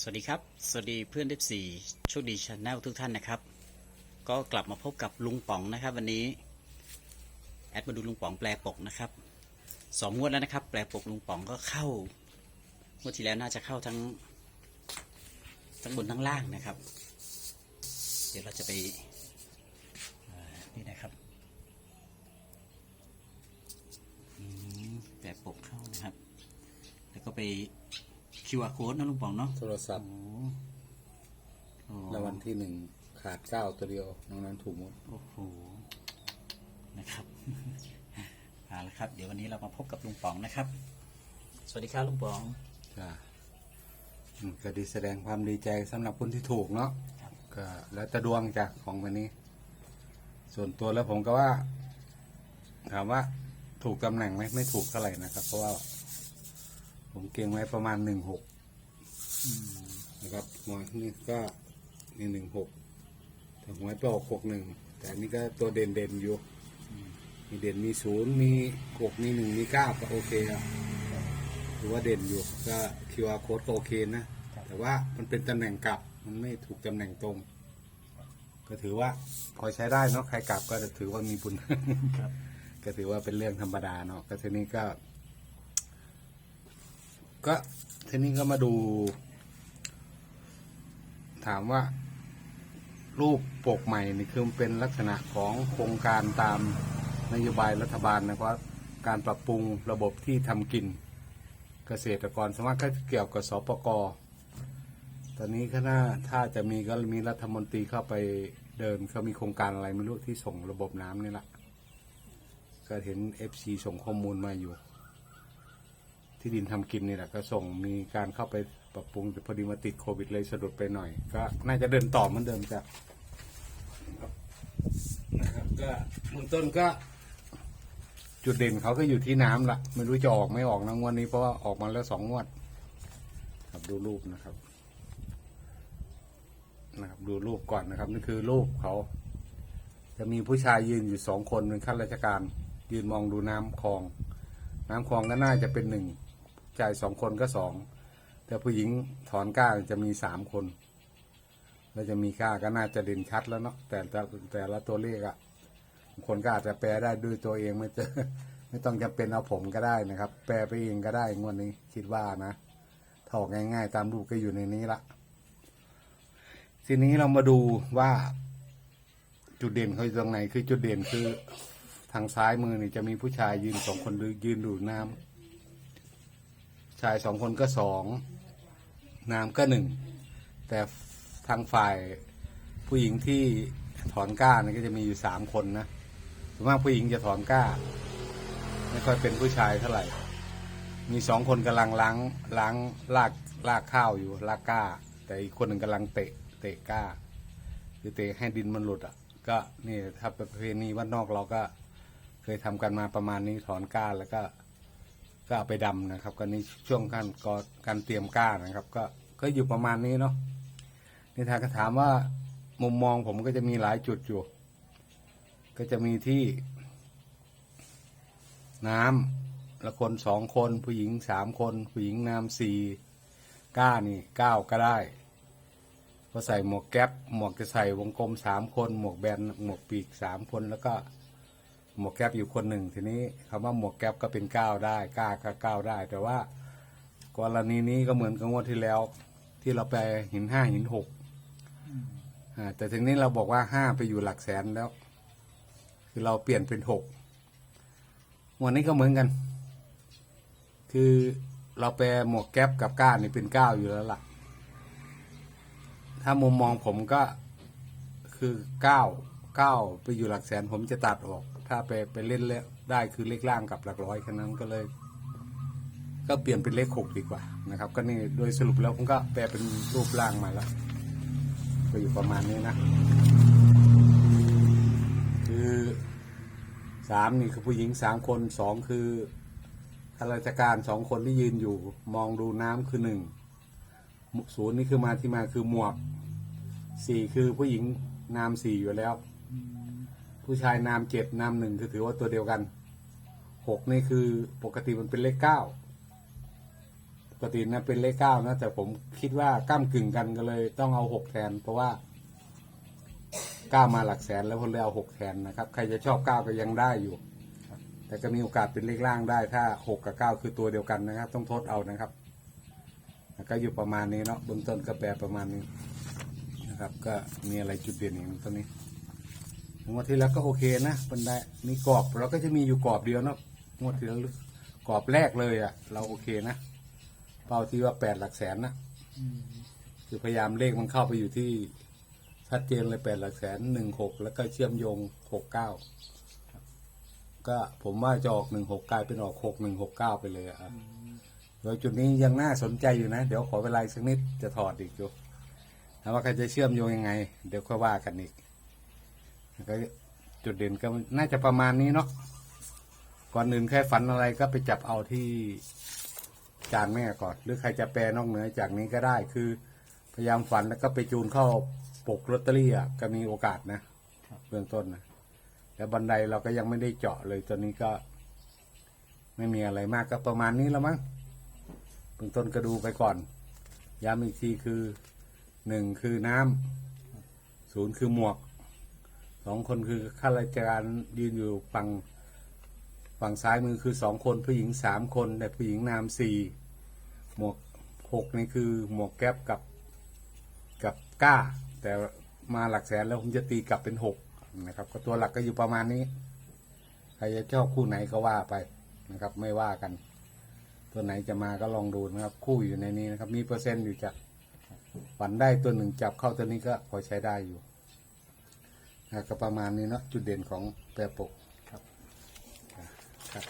สวัสดีครับ สวัสดีเพื่อนเดฟซีโชคดีชาแนลทุกท่านนะครับ ก็กลับมาพบกับลุงป๋องนะครับ วันนี้ แอดมาดูลุงป๋องแปลปกนะครับสองงวดแล้วนะครับ แปลปกลุงป๋องก็เข้างวดที่แล้วน่าจะเข้าทั้งทั้งบนทั้งล่างนะครับ เดี๋ยวเราจะไปนี่นะครับแปลปกเข้านะครับ แล้วก็ไป QR code นะลุงป๋องเนาะโทรศัพท์โอ้แล้ววันที่หนึ่งขาดเก้าตัวเดียวน้องนั้นถูกหมด โอ้โหนะครับเอาละครับ เดี๋ยววันนี้เรามาพบกับลุงป๋องนะครับ สวัสดีครับลุงป๋องจ้าอืมก็ดีแสดงความดีใจสำหรับคนที่ถูกเนาะครับก็แล้วแต่ดวงจากของวันนี้ ส่วนตัวแล้วผมก็ว่า ถามว่าถูกตำแหน่งไหมไม่ถูกเท่าไหร่นะครับ เพราะว่า ผมเก่งไว้ประมาณหนึ่งหกนะครับหมอยนี่ก็นี่หนึ่งหกแต่หวยไปออกหกหนึ่งแต่อันนี่ก็ตัวเด่นเด่นๆอยู่มีเด่นมีศูนย์มีหกมีหนึ่งมีเก้าก็โอเคอะถือว่าเด่นอยู่ก็ QR code ก็โอเคนะ แต่ว่ามันเป็นตำแหน่งกลับมันไม่ถูกตำแหน่งตรง ก็ถือว่าพอใช้ได้เนาะใครกลับก็จะถือว่ามีบุญครับก็ถือว่าเป็นเรื่องธรรมดาเนาะก็ทีนี้ก็ ก็ทีนี้ก็มาดู ถามว่า รูปปกใหม่นี่คือมันเป็นลักษณะของโครงการตามนโยบายรัฐบาลนะครับการปรับปรุงระบบที่ทำกิน เกษตรกรสามารถก็เกี่ยวกับสปกตอนนี้ก็น่าถ้าจะมีก็มีรัฐมนตรีเข้าไปเดินเขามีโครงการอะไรไม่รู้ที่ส่งระบบน้ำนี่แหละก็เห็นเอฟซีส่งข้อมูลมาอยู่ ที่ดินทำกินนี่แหละก็ส่งมีการเข้าไปปรับปรุงแต่พอดีมาติดโควิดเลยสะดุดไปหน่อย ก็น่าจะเดินต่อเหมือนเดิมจ้ะนะครับก็เบื้องต้นก็ จุดเด่นเขาก็อยู่ที่น้ำละไม่รู้จะออกไม่ออกนะงวดนี้เพราะว่าออกมาแล้วสองงวด ครับดูรูปนะครับ นะครับ ดูรูปก่อนนะครับนี่คือรูปเขา จะมีผู้ชายยืนอยู่สองคนเป็นข้าราชการ ยืนมองดูน้ำคลอง น้ำคลองก็น่าจะเป็นหนึ่ง ชายสองคนก็สอง แต่ผู้หญิงถอนก้าจะมีสามคน แล้วจะมีก้าก็น่าจะเด่นชัดแล้วเนาะแต่แต่แต่ละตัวเลขอะคนก็อาจจะแปลได้ด้วยตัวเองไม่เจอไม่ต้องจำเป็นเอาผมก็ได้นะครับ แปลไปเองก็ได้งวดนี้คิดว่านะถอกง่ายๆ ตามรูปก็อยู่ในนี้ละทีนี้เรามาดูว่า จุดเด่นเขาอยู่ตรงไหน คือจุดเด่นคือ ทางซ้ายมือนี่จะมีผู้ชายยืนสองคนยืนดูดน้ำ ชายสองคนก็สองน้ำก็หนึ่งแต่ทางฝ่ายผู้หญิงที่ถอนก้านี่ก็จะมีอยู่สามคนนะส่วนมากผู้หญิงจะถอนก้า ไม่ค่อยเป็นผู้ชายเท่าไหร่ มีสองคนกำลังล้างล้างลากลากข้าวอยู่ลากก้า แต่อีกคนหนึ่งกำลังเตะเตะก้า คือเตะให้ดินมันหลุดอะ ก็นี่ถ้าประเพณีวัดนอกเราก็เคยทำกันมาประมาณนี้ถอนก้าแล้วก็ ก็เอาไปดำนะครับ ก็นี่ช่วงการก่อการเตรียมก้านะครับ ก็ก็อยู่ประมาณนี้เนาะนี่ทางก็ถามว่ามุมมองผมก็จะมีหลายจุดอยู่ ก็จะมีที่ น้ำละคนสองคน ผู้หญิงสามคน ผู้หญิงน้ำสี่ก้านี่เก้าก็ได้ก็ใส่หมวกแก๊ปหมวกจะใส่วงกลมสามคน หมวกแบนหมวกปีกสามคนแล้วก็ หมวกแก๊ปอยู่คนหนึ่งทีนี้คำว่าหมวกแก๊ปก็เป็นเก้าได้เก้าก็เก้าได้ แต่ว่ากรณีนี้ก็เหมือนกับงวดที่แล้ว ที่เราไปหินห้าหินหกอ่าแต่ทีนี้เราบอกว่าห้าไปอยู่หลักแสนแล้ว คือเราเปลี่ยนเป็นหกวันนี้ก็เหมือนกัน คือเราแปลหมวกแก๊ปกับก้านี่เป็นเก้าอยู่แล้วล่ะ ถ้ามุมมองผมก็คือเก้า เก้าไปอยู่หลักแสนผมจะตัดออก ถ้าไปไปเล่นแล้วได้คือเลขล่างกับหลักร้อยแค่นั้นก็เลย ก็เปลี่ยนเป็นเลขหกดีกว่านะครับ ก็นี่โดยสรุปแล้วผมก็แปลเป็นรูปร่างมาแล้วก็อยู่ประมาณนี้นะ คือสามนี่คือผู้หญิงสามคนสองคือข้าราชการสองคนที่ยืนอยู่ มองดูน้ำคือหนึ่งศูนย์นี่คือมาที่มาคือหมวกสี่คือผู้หญิงนามสี่อยู่แล้ว ผู้ชายนามเจ็ดนามหนึ่งคือถือว่าตัวเดียวกันหกนี่คือปกติมันเป็นเลขเก้าปกตินะเป็นเลขเก้านะแต่ผมคิดว่าก้ามกึ่งกันก็เลย ต้องเอาหกแทน เพราะว่าเก้ามาหลักแสนแล้วผมเลยเอาหกแทนนะครับใครจะชอบเก้าก็ยังได้อยู่ แต่ก็มีโอกาสเป็นเลขล่างได้ถ้าหกกับเก้าคือตัวเดียวกันนะครับ ต้องทดเอานะครับก็อยู่ประมาณนี้เนาะเบื้องต้นก็แปลประมาณนี้นะครับ ก็มีอะไรจุดเด่นอย่างตัวนี้ งวดที่แล้วก็โอเคนะบันไดมีกรอบเราก็จะมีอยู่กรอบเดียวเนาะงวดที่แล้วกรอบแรกเลยอะ่ะ เราโอเคนะเป้าที่ว่าแปดหลักแสนนะคือพยายามเลขมันเข้าไปอยู่ที่ชัดเจนเลยแปดหลักแสนหนึ่งหกแล้วก็เชื่อมโยงหกเก้าก็ผมว่าจะออกหนึ่งหกกลายเป็นออกหกหนึ่งหกเก้าไปเลยอะโดยจุดนี้ยังน่าสนใจอยู่นะ เดี๋ยวขอเวลาอีกสักนิดจะถอดอีกอยู่แล้วว่าใครจะเชื่อมโยงยังไง เดี๋ยวค่อยว่ากันอีก แล้วก็จุดเด่นก็น่าจะประมาณนี้เนาะก่อนอื่นแค่ฝันอะไรก็ไปจับเอาที่จานแม่ก่อน หรือใครจะแปลนอกเหนือจากนี้ก็ได้คือ พยายามฝันแล้วก็ไปจูนเข้าปกลอตเตอรี่อะก็มีโอกาสนะเบื้องต้นนะแล้วบันไดเราก็ยังไม่ได้เจาะเลยตัวนี้ก็ ไม่มีอะไรมากก็ประมาณนี้แล้วมั้งเบื้องต้นก็ดูไปก่อนย้ำอีกทีคือหนึ่งคือน้ำศูนย์คือหมวก สองคนคือข้าราชการยืนอยู่ฝั่งฝั่งซ้ายมือคือสองคนผู้หญิงสามคน แต่ผู้หญิงนามสี่หมวกหกนี่คือหมวกแก๊ปกับกับก้า แต่มาหลักแสนแล้วผมจะตีกลับเป็นหกนะครับ ก็ตัวหลักก็อยู่ประมาณนี้ ใครจะชอบคู่ไหนก็ว่าไปนะครับ ไม่ว่ากัน ตัวไหนจะมาก็ลองดูนะครับ คู่อยู่ในนี้นะครับ มีเปอร์เซ็นต์อยู่จากฝันได้ตัวหนึ่งจับเข้าตัวนี้ก็พอใช้ได้อยู่ ก็ประมาณนี้เนาะจุดเด่นของแปรปกครับครับ